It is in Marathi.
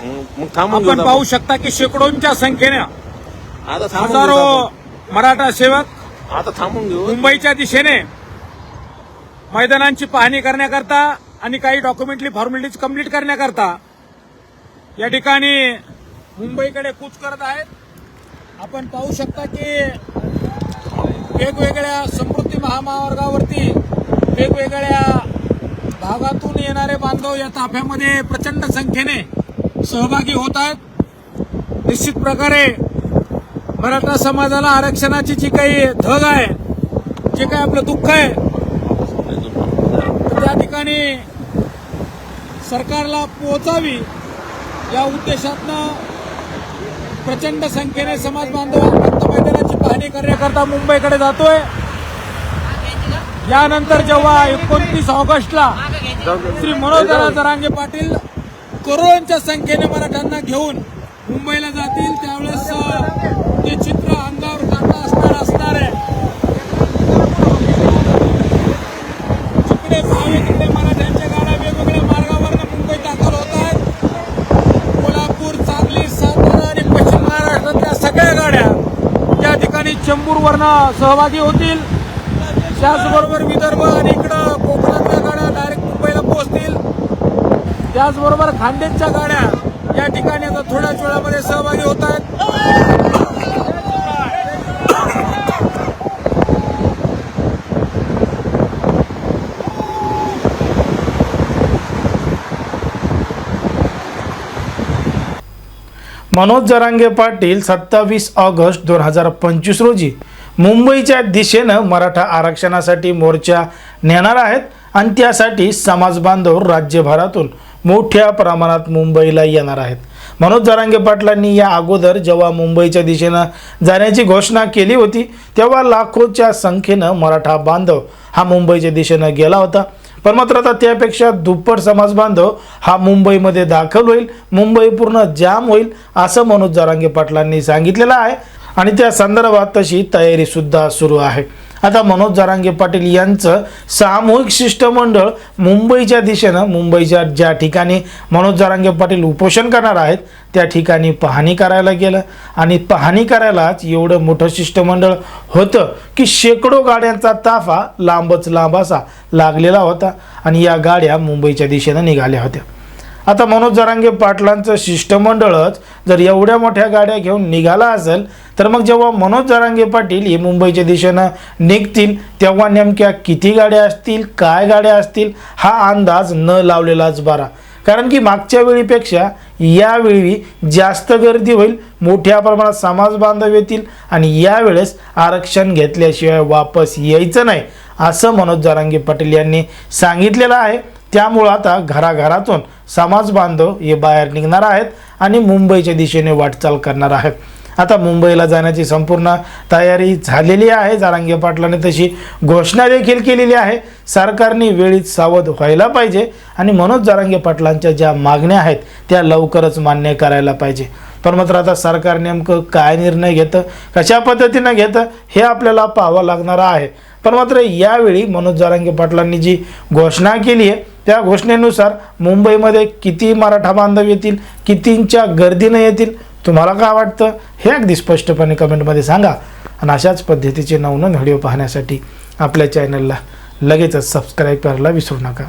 मग- मग थांबून घेऊ आपण पाहू शकता की शेकडोंच्या संख्येने आता थांबून घेऊ हजारो आपण. मराठा सेवक आता थांबून घेऊ. मुंबईच्या दिशेने मैदानांची पाहणी करण्याकरता आणि काही डॉक्युमेंटरी फॉर्मॅलिटीज कंप्लीट करण्याकरता या ठिकाणी मुंबईकडे कूच करत आहेत. आपण पाहू शकता की वेगवेगळ्या समृद्धी महामार्गावरती वेगवेगळ्या भागातून येणारे बांधव या ताफ्यामध्ये प्रचंड संख्येने सहभागी होत आहेत निश्चित प्रकारे मराठा समाजाला आरक्षणाची जी काही धग आहे जे काही आपलं दुःख आहे त्या ठिकाणी सरकारला पोहोचावी या उद्देशातनं प्रचंड संख्येने समाज बांधव मैदानाची पाहणी करण्याकरता मुंबईकडे जातोय. यानंतर जेव्हा एकोणतीस ऑगस्टला श्री मनोज जरांगे पाटील करोडोंच्या संख्येने मराठ्यांना घेऊन मुंबईला जातील. त्यावेळेस ते चित्र अंगावर काढता असणार असणार आहे. जिकडे भावे तिकडे मराठ्यांच्या गाड्या वेगवेगळ्या मार्गावरनं मुंबईत दाखल होत आहेत. कोल्हापूर सांगली सातारा आणि पश्चिम महाराष्ट्रातल्या सगळ्या गाड्या त्या ठिकाणी चेंबूरवरनं सहभागी होतील. त्याचबरोबर विदर्भ आणि इकडं कोकणातल्या गाड्या डायरेक्ट मुंबईला पोहोचतील. त्याचबरोबर खांडेच्या गाड्या या ठिकाणी आता थोड्याच वेळामध्ये सहभागी होत आहेत. मनोज जरांगे पाटील सत्तावीस ऑगस्ट दोन हजार पंचवीस रोजी मुंबईच्या दिशेनं मराठा आरक्षणासाठी मोर्चा नेणार आहेत. आणि त्यासाठी समाजबांधव राज्यभरातून मोठ्या प्रमाणात मुंबईला येणार आहेत. मनोज जरांगे पाटलांनी या अगोदर जेव्हा मुंबईच्या दिशेनं जाण्याची घोषणा केली होती तेव्हा लाखोच्या संख्येनं मराठा बांधव हा मुंबईच्या दिशेनं गेला होता. पण मात्र आता त्यापेक्षा दुप्पट समाज बांधव हा मुंबईमध्ये दाखल होईल मुंबई पूर्ण जाम होईल असं मनोज जरांगे पाटलांनी सांगितलेलं आहे. आणि त्या संदर्भात तशी तयारीसुद्धा सुरू आहे. आता मनोज जारांगे पाटील यांचं सामूहिक शिष्टमंडळ मुंबईच्या दिशेनं मुंबईच्या ज्या ठिकाणी मनोज जारांगे पाटील उपोषण करणार आहेत त्या ठिकाणी पाहणी करायला गेलं. आणि पाहणी करायलाच एवढं मोठं शिष्टमंडळ होतं की शेकडो गाड्यांचा ताफा लांबच लांब असा लागलेला होता. आणि या गाड्या मुंबईच्या दिशेनं निघाल्या होत्या. आता मनोज जरांगे पाटलांचं शिष्टमंडळच जर एवढ्या मोठ्या गाड्या घेऊन निघाला असेल तर मग जेव्हा मनोज जरांगे पाटील हे मुंबईच्या दिशेनं निघतील तेव्हा नेमक्या किती गाड्या असतील काय गाड्या असतील हा अंदाज न लावलेलाच बरा. कारण की मागच्या वेळीपेक्षा यावेळी जास्त गर्दी होईल मोठ्या प्रमाणात समाज बांधव येतील आणि यावेळेस आरक्षण घेतल्याशिवाय वापस यायचं नाही असं मनोज जरांगे पाटील यांनी सांगितलेलं आहे. त्यामुळं आता घराघरातून समाज बांधव हे बाहेर निघणार आहेत आणि मुंबईच्या दिशेने वाटचाल करणार आहेत. आता मुंबईला जाण्याची संपूर्ण तयारी झालेली आहे. जारांगे पाटलाने तशी घोषणा देखील केलेली आहे. सरकारने वेळीत सावध व्हायला पाहिजे आणि मनोज जारांगे पाटलांच्या ज्या मागण्या आहेत त्या लवकरच मान्य करायला पाहिजे. पण मात्र आता सरकार नेमकं काय निर्णय घेतं कशा पद्धतीनं घेतं हे आपल्याला पाहावं लागणार आहे. पण मात्र यावेळी मनोज जारांगे पाटलांनी जी घोषणा केली आहे त्या घोषणेनुसार मुंबईमध्ये किती मराठा बांधव येतील कितींच्या गर्दीनं येतील तुम्हाला काय वाटतं? हे अगदी स्पष्टपणे कमेंटमध्ये सांगा. आणि अशाच पद्धतीचे नवनवीन व्हिडिओ पाहण्यासाठी आपल्या चॅनलला लगेचच सबस्क्राईब करायला विसरू नका.